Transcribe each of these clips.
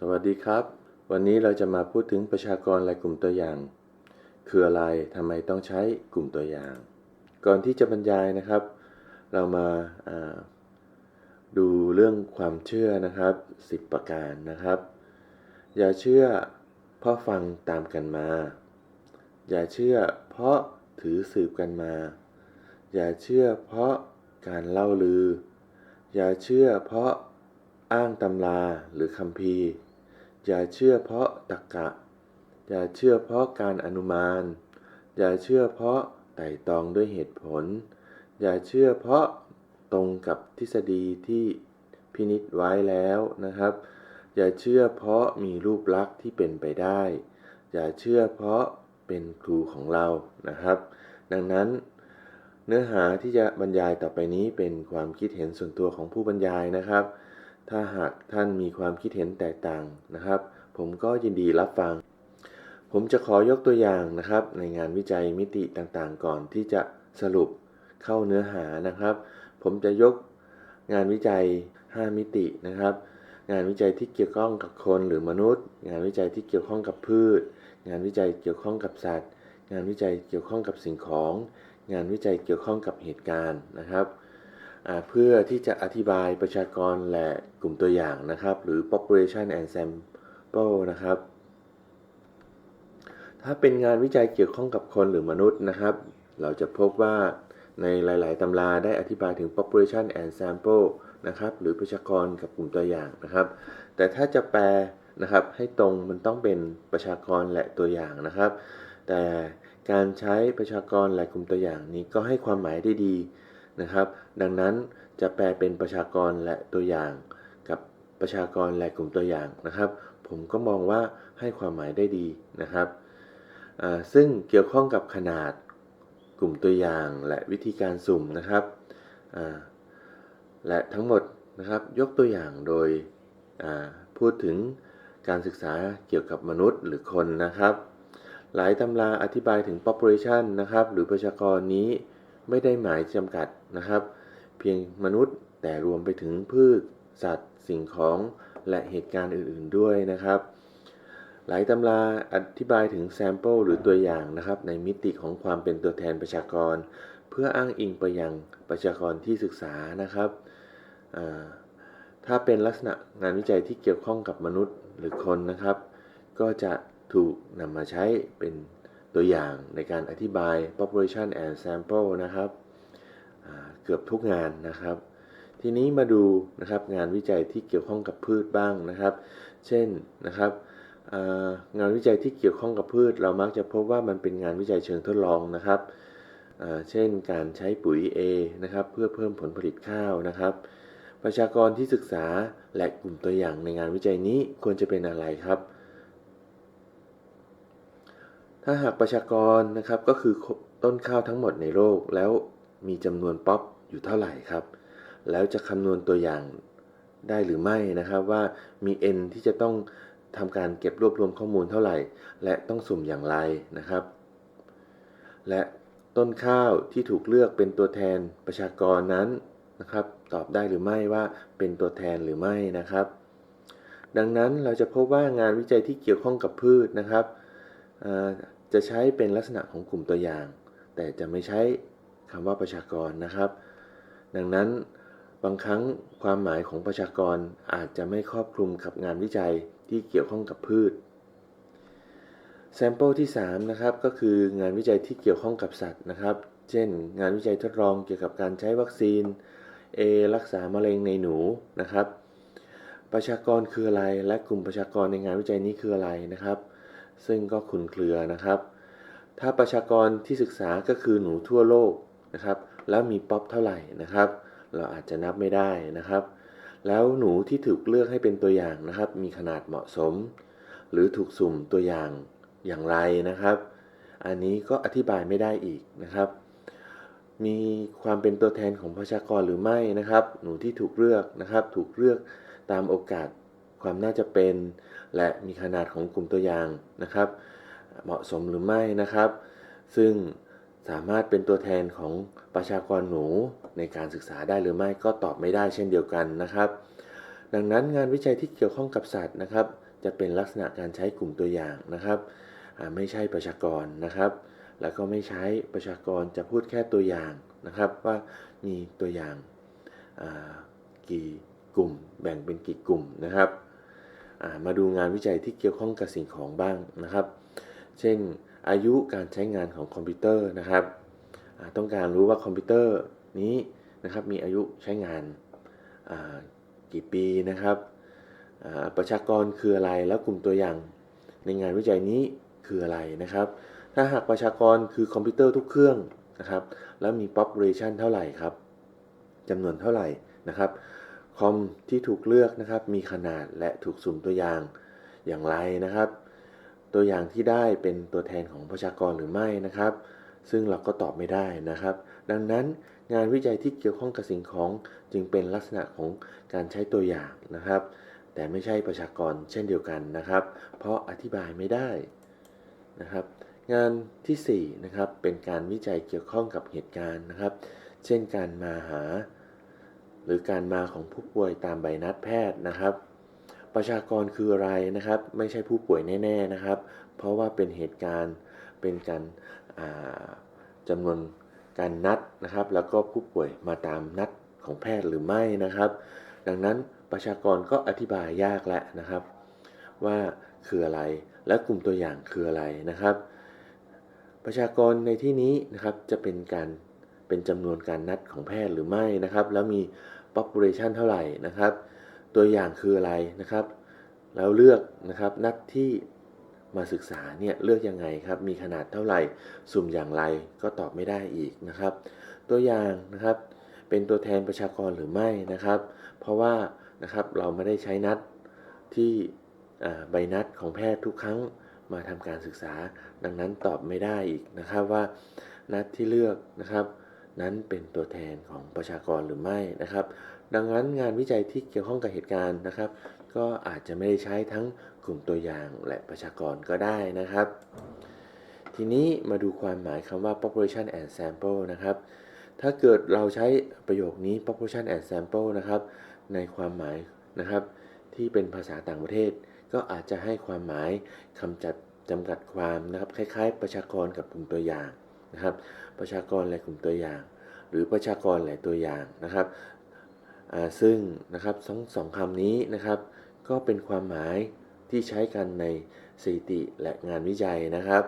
สวัสดีครับ วันนี้เราจะมาพูดถึงประชากรรายกลุ่มตัวอย่าง คืออะไรทำไมต้องใช้กลุ่มตัวอย่าง ก่อนที่จะบรรยายนะครับ เรามาาดูเรื่องความเชื่อนะครับ 10 ประการนะครับ อย่าเชื่อเพราะฟังตามกันมา อย่าเชื่อเพราะถือสืบกันมา อย่าเชื่อเพราะการเล่าลือ อย่าเชื่อเพราะอ้างตำราหรือคำพี อย่าเชื่อเพราะตรกะ อย่าเชื่อเพราะการอนุมาน อย่าเชื่อเพราะไต่ตองด้วยเหตุผล อย่าเชื่อเพราะตรงกับทฤษฎีที่พินิจไว้แล้วนะครับ อย่าเชื่อเพราะมีรูปลักษณ์ที่เป็นไปได้ อย่าเชื่อเพราะเป็นครูของเรานะครับ ดังนั้นเนื้อหาที่จะบรรยายต่อไปนี้เป็นความคิดเห็นส่วนตัวของผู้บรรยายนะครับ ถ้าหากท่านมีความคิดเห็นแตกต่างนะครับ ผมก็ยินดีรับฟัง ผมจะขอยกตัวอย่างนะครับ ในงานวิจัยมิติต่างๆ ก่อนที่จะสรุปเข้าเนื้อหานะครับ ผมจะยกงานวิจัย 5 มิตินะครับ งานวิจัยที่เกี่ยวข้องกับคนหรือมนุษย์ งานวิจัยที่เกี่ยวข้องกับพืช งานวิจัยเกี่ยวข้องกับสัตว์ งานวิจัยเกี่ยวข้องกับสิ่งของ งานวิจัยเกี่ยวข้องกับเหตุการณ์นะครับ เพื่อที่จะอธิบายประชากรและกลุ่มตัวอย่างนะครับ หรือ population and sample นะครับ ถ้าเป็นงานวิจัยเกี่ยวข้องกับคนหรือมนุษย์นะครับ เราจะพบว่าในหลาย ๆ ตำราได้อธิบายถึง population and sample นะครับ หรือประชากรกับกลุ่มตัวอย่างนะครับ แต่ถ้าจะแปลนะครับให้ตรงมันต้องเป็นประชากรและตัวอย่างนะครับ แต่การใช้ประชากรและกลุ่มตัวอย่างนี้ก็ให้ความหมายได้ดี นะครับ ดังนั้นจะแปลเป็นประชากรและตัวอย่าง กับประชากรและกลุ่มตัวอย่างนะครับ ผมก็มองว่าให้ความหมายได้ดีนะครับซึ่งเกี่ยวข้องกับขนาดกลุ่มตัวอย่างและวิธีการสุ่มนะครับ และทั้งหมดนะครับยกตัวอย่างโดยพูดถึงการศึกษาเกี่ยวกับมนุษย์หรือคนนะครับ หลายตำราอธิบายถึง population นะครับ หรือประชากรนี้ ไม่ได้หมายจำกัดนะครับ เพียงมนุษย์แต่รวมไปถึงพืช สัตว์ สิ่งของและเหตุการณ์อื่นๆด้วยนะครับ หลายตำราอธิบายถึง sample หรือตัวอย่างนะครับ ในมิติของความเป็นตัวแทนประชากร เพื่ออ้างอิงไปยังประชากรที่ศึกษานะครับ ถ้าเป็นลักษณะงานวิจัยที่เกี่ยวข้องกับมนุษย์หรือคนนะครับ ก็จะถูกนำมาใช้เป็น ตัวอย่างในการอธิบาย population and sample นะครับเกือบทุกงานนะครับ ทีนี้มาดูนะครับงานวิจัยที่เกี่ยวข้องกับพืชบ้างนะครับ เช่นนะครับงานวิจัยที่เกี่ยวข้องกับพืช เรามักจะพบว่ามันเป็นงานวิจัยเชิงทดลองนะครับ เช่นการใช้ปุ๋ย A นะครับเพื่อเพิ่มผลผลิตข้าวนะครับ ประชากรที่ศึกษาและกลุ่มตัวอย่างในงานวิจัยนี้ควรจะเป็นอะไรครับ ถ้าหากประชากรนะครับก็คือต้นข้าวทั้งหมดในโลก แล้วมีจำนวนป๊อปอยู่เท่าไหร่ครับ แล้วจะคำนวณตัวอย่างได้หรือไม่นะครับว่ามี n ที่จะต้องทำการเก็บรวบรวมข้อมูลเท่าไหร่ และต้องสุ่มอย่างไรนะครับ และต้นข้าวที่ถูกเลือกเป็นตัวแทนประชากรนั้นนะครับ ตอบได้หรือไม่ว่าเป็นตัวแทนหรือไม่นะครับ ดังนั้นเราจะพบว่างานวิจัยที่เกี่ยวข้องกับพืชนะครับอ่า จะใช้เป็นลักษณะของกลุ่มตัวอย่าง แต่จะไม่ใช้คำว่าประชากรนะครับ ดังนั้นบางครั้งความหมายของประชากรอาจจะไม่ครอบคลุมกับงานวิจัยที่เกี่ยวข้องกับพืช แซมเปิลที่3นะครับก็คืองานวิจัยที่เกี่ยวข้องกับสัตว์นะครับ เช่น งานวิจัยทดลองเกี่ยวกับการใช้วัคซีน A รักษามะเร็งในหนูนะครับ ประชากรคืออะไรและกลุ่มประชากรในงานวิจัยนี้คืออะไรนะครับ ซึ่งก็คุนเครือนะครับ ถ้าประชากรที่ศึกษาก็คือหนูทั่วโลกนะครับ แล้วมีป๊อปเท่าไหร่นะครับ เราอาจจะนับไม่ได้นะครับ แล้วหนูที่ถูกเลือกให้เป็นตัวอย่างนะครับ มีขนาดเหมาะสม หรือถูกสุ่มตัวอย่างอย่างไรนะครับ อันนี้ก็อธิบายไม่ได้อีกนะครับ มีความเป็นตัวแทนของประชากรหรือไม่นะครับ หนูที่ถูกเลือกนะครับ ถูกเลือกตามโอกาสความน่าจะเป็น และมีขนาดของกลุ่มตัวอย่างนะครับ เหมาะสมหรือไม่นะครับ ซึ่งสามารถเป็นตัวแทนของประชากรหนูในการศึกษาได้หรือไม่ก็ตอบไม่ได้เช่นเดียวกันนะครับ ดังนั้นงานวิจัยที่เกี่ยวข้องกับสัตว์นะครับ จะเป็นลักษณะการใช้กลุ่มตัวอย่างนะครับไม่ใช่ประชากรนะครับ แล้วก็ไม่ใช้ประชากรจะพูดแค่ตัวอย่างนะครับ ว่ามีตัวอย่างกี่กลุ่มแบ่งเป็นกี่กลุ่มนะครับ มาดูงานวิจัยที่เกี่ยวข้องกับสิ่งของบ้างนะครับ เช่นอายุการใช้งานของคอมพิวเตอร์นะครับ ต้องการรู้ว่าคอมพิวเตอร์นี้นะครับมีอายุใช้งานกี่ปีนะครับประชากรคืออะไรแล้วกลุ่มตัวอย่างในงานวิจัยนี้คืออะไรนะครับ ถ้าหากประชากรคือคอมพิวเตอร์ทุกเครื่องนะครับ แล้วมี population เท่าไหร่ครับจำนวนเท่าไหร่นะครับ คอมที่ถูกเลือกนะครับ มีขนาดและถูกสุ่มตัวอย่างอย่างไรนะครับ ตัวอย่างที่ได้เป็นตัวแทนของประชากรหรือไม่นะครับ ซึ่งเราก็ตอบไม่ได้นะครับ ดังนั้นงานวิจัยที่เกี่ยวข้องกับสิ่งของจึงเป็นลักษณะของการใช้ตัวอย่างนะครับ แต่ไม่ใช่ประชากรเช่นเดียวกันนะครับ เพราะอธิบายไม่ได้นะครับ งานที่4นะครับเป็นการวิจัยเกี่ยวข้องกับเหตุการณ์นะครับ เช่นการมาหา หรือการมาของผู้ป่วยตามใบนัดแพทย์นะครับ ประชากรคืออะไรนะครับ ไม่ใช่ผู้ป่วยแน่ๆนะครับ เพราะว่าเป็นเหตุการณ์เป็นการจำนวนการนัดนะครับ แล้วก็ผู้ป่วยมาตามนัดของแพทย์หรือไม่นะครับ ดังนั้นประชากรก็อธิบายยากแล้วนะครับ ว่าคืออะไรและกลุ่มตัวอย่างคืออะไรนะครับ ประชากรในที่นี้นะครับจะเป็นการเป็นจำนวนการนัดของแพทย์หรือไม่นะครับ แล้วมี population เท่าไหร่นะครับ ตัวอย่างคืออะไรนะครับ แล้วเลือกนะครับนัดที่มาศึกษาเนี่ยเลือกยังไงครับมีขนาดเท่าไหร่สุ่มอย่างไรก็ตอบไม่ได้อีกนะครับ ตัวอย่างนะครับเป็นตัวแทนประชากรหรือไม่นะครับ เพราะว่านะครับเราไม่ได้ใช้นัดที่ใบนัดของแพทย์ทุกครั้งมาทำการศึกษา ดังนั้นตอบไม่ได้อีกนะครับว่านัดที่เลือกนะครับ นั้นเป็นตัวแทนของประชากรหรือไม่นะครับ ดังนั้นงานวิจัยที่เกี่ยวข้องกับเหตุการณ์นะครับ ก็อาจจะไม่ได้ใช้ทั้งกลุ่มตัวอย่างและประชากรก็ได้นะครับ ทีนี้มาดูความหมายคำว่า population and sample นะครับ ถ้าเกิดเราใช้ประโยคนี้ population and sample นะครับ ในความหมายนะครับ ที่เป็นภาษาต่างประเทศ ก็อาจจะให้ความหมายคำจัดจำกัดความนะครับ คล้ายๆ ประชากรกับกลุ่มตัวอย่าง นะครับ ประชากรและกลุ่มตัวอย่าง หรือประชากรและตัวอย่างนะครับซึ่งนะครับสองสองคำนี้นะครับก็เป็นความหมายที่ใช้กันในสถิติและงานวิจัยนะครับ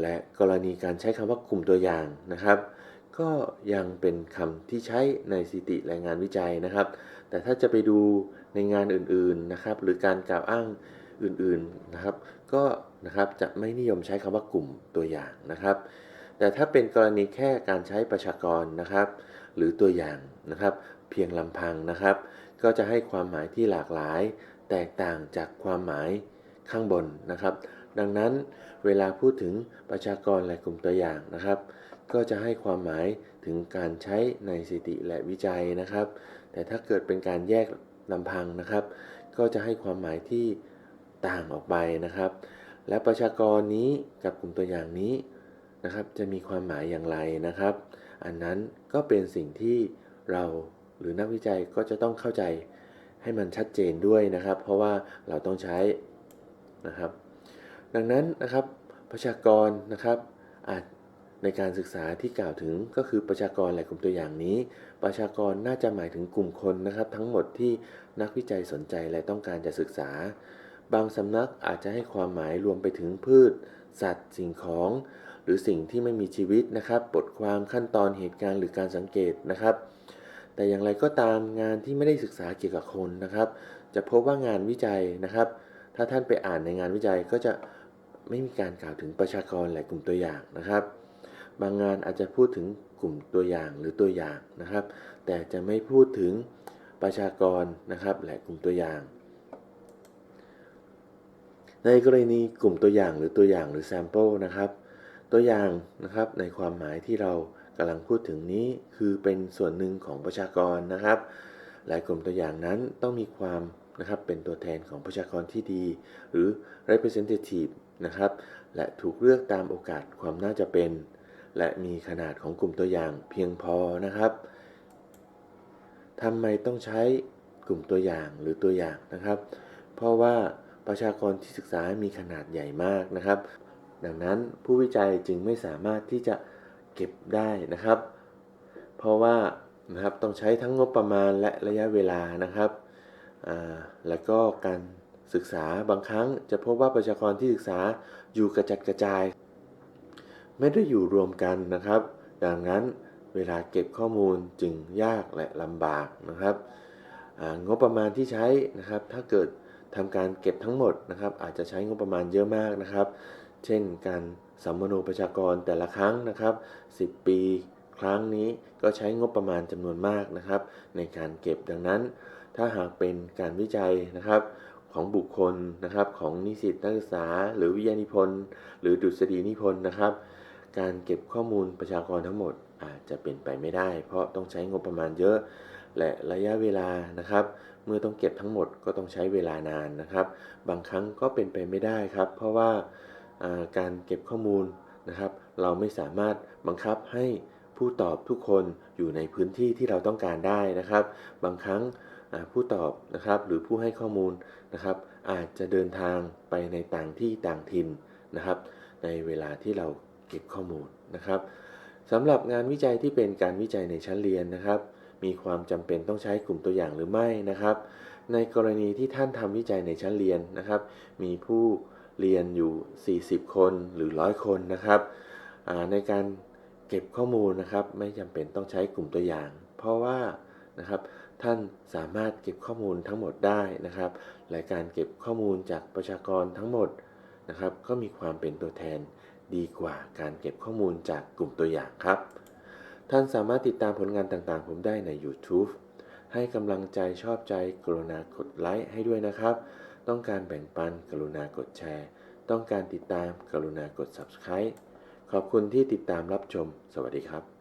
และกรณีการใช้คำว่ากลุ่มตัวอย่างนะครับ ก็ยังเป็นคำที่ใช้ในสถิติและงานวิจัยนะครับ แต่ถ้าจะไปดูในงานอื่นๆนะครับ หรือการกล่าวอ้างอื่นๆนะครับ ก็นะครับจะไม่นิยมใช้คำว่ากลุ่มตัวอย่างนะครับ แต่ถ้าเป็นกรณีแค่การใช้ประชากรนะครับ หรือตัวอย่างนะครับ เพียงลำพังนะครับ ก็จะให้ความหมายที่หลากหลาย แตกต่างจากความหมายข้างบนนะครับ ดังนั้นเวลาพูดถึงประชากรและกลุ่มตัวอย่างนะครับ ก็จะให้ความหมายถึงการใช้ในสถิติและวิจัยนะครับ แต่ถ้าเกิดเป็นการแยกลำพังนะครับ ก็จะให้ความหมายที่ต่างออกไปนะครับ และประชากรนี้กับกลุ่มตัวอย่างนี้ นะครับจะมีความหมายอย่างไรนะครับ อันนั้นก็เป็นสิ่งที่เราหรือนักวิจัยก็จะต้องเข้าใจให้มันชัดเจนด้วยนะครับ เพราะว่าเราต้องใช้นะครับ ดังนั้นนะครับประชากรนะครับอาจในการศึกษาที่กล่าวถึงก็คือประชากรและกลุ่มตัวอย่างนี้ ประชากรน่าจะหมายถึงกลุ่มคนนะครับ ทั้งหมดที่นักวิจัยสนใจและต้องการจะศึกษา บางสำนักอาจจะให้ความหมายรวมไปถึงพืช สัตว์ สิ่งของ หรือสิ่งที่ไม่มีชีวิตนะครับ บทความขั้นตอนเหตุการณ์หรือการสังเกตนะครับ แต่อย่างไรก็ตามงานที่ไม่ได้ศึกษาเกี่ยวกับคนนะครับ จะพบว่างานวิจัยนะครับ ถ้าท่านไปอ่านในงานวิจัยก็จะไม่มีการกล่าวถึงประชากรและกลุ่มตัวอย่างนะครับ บางงานอาจจะพูดถึงกลุ่มตัวอย่างหรือตัวอย่างนะครับ แต่จะไม่พูดถึงประชากรนะครับและกลุ่มตัวอย่าง ในกรณีกลุ่มตัวอย่างหรือตัวอย่างหรือ sample นะครับ ตัวอย่างนะครับในความหมายที่เรากำลังพูดถึงนี้คือเป็นส่วนหนึ่งของประชากรนะครับและกลุ่มตัวอย่างนั้นต้องมีความนะครับเป็นตัวแทนของประชากรที่ดี หรือ representative นะครับ และถูกเลือกตามโอกาสความน่าจะเป็น และมีขนาดของกลุ่มตัวอย่างเพียงพอนะครับทำไมต้องใช้กลุ่มตัวอย่างหรือตัวอย่างนะครับ เพราะว่าประชากรที่ศึกษามีขนาดใหญ่มากนะครับ ดังนั้นผู้วิจัยจึงไม่สามารถที่จะเก็บได้นะครับ เพราะว่านะครับต้องใช้ทั้งงบประมาณและระยะเวลานะครับ แล้วก็การศึกษาบางครั้งจะพบว่าประชากรที่ศึกษาอยู่กระจัดกระจาย ไม่ได้อยู่รวมกันนะครับ ดังนั้นเวลาเก็บข้อมูลจึงยากและลำบากนะครับงบประมาณที่ใช้นะครับ ถ้าเกิดทำการเก็บทั้งหมดนะครับ อาจจะใช้งบประมาณเยอะมากนะครับ เช่นการสัมมโนประชากรแต่ละครั้งนะครับ 10 ปีครั้งนี้ก็ใช้งบประมาณจำนวนมากนะครับ ในการเก็บดังนั้น ถ้าหากเป็นการวิจัยนะครับของบุคคลนะครับของนิสิตนักศึกษา หรือวิทยานิพนธ์หรือดุษฎีนิพนธ์นะครับ การเก็บข้อมูลประชากรทั้งหมดอาจจะเป็นไปไม่ได้ เพราะต้องใช้งบประมาณเยอะ และระยะเวลานะครับ เมื่อต้องเก็บทั้งหมดก็ต้องใช้เวลานานนะครับ บางครั้งก็เป็นไปไม่ได้ครับ เพราะว่าอ่า การเก็บข้อมูลนะครับ เราไม่สามารถบังคับให้ผู้ตอบทุกคนอยู่ในพื้นที่ที่เราต้องการได้นะครับ บางครั้งผู้ตอบนะครับหรือผู้ให้ข้อมูลนะครับ อาจจะเดินทางไปในต่างที่ต่างถิ่นนะครับ ในเวลาที่เราเก็บข้อมูลนะครับสำหรับงานวิจัยที่เป็นการวิจัยในชั้นเรียนนะครับ มีความจำเป็นต้องใช้กลุ่มตัวอย่างหรือไม่นะครับ ในกรณีที่ท่านทำวิจัยในชั้นเรียนนะครับ มีผู้ เรียนอยู่ 40 คนหรือ100คนนะครับ ในการเก็บข้อมูลนะครับไม่จำเป็นต้องใช้กลุ่มตัวอย่าง เพราะว่านะครับท่านสามารถเก็บข้อมูลทั้งหมดได้นะครับและการเก็บข้อมูลจากประชากรทั้งหมดนะครับ ก็มีความเป็นตัวแทนดีกว่าการเก็บข้อมูลจากกลุ่มตัวอย่างครับ ท่านสามารถติดตามผลงานต่างๆ ผมได้ใน YouTube ให้กำลังใจชอบใจกรุณากดไลค์ให้ด้วยนะครับ ต้องการแบ่งปันกรุณากดแชร์ ต้องการติดตามกรุณากด Subscribe ขอบคุณที่ติดตามรับชม สวัสดีครับ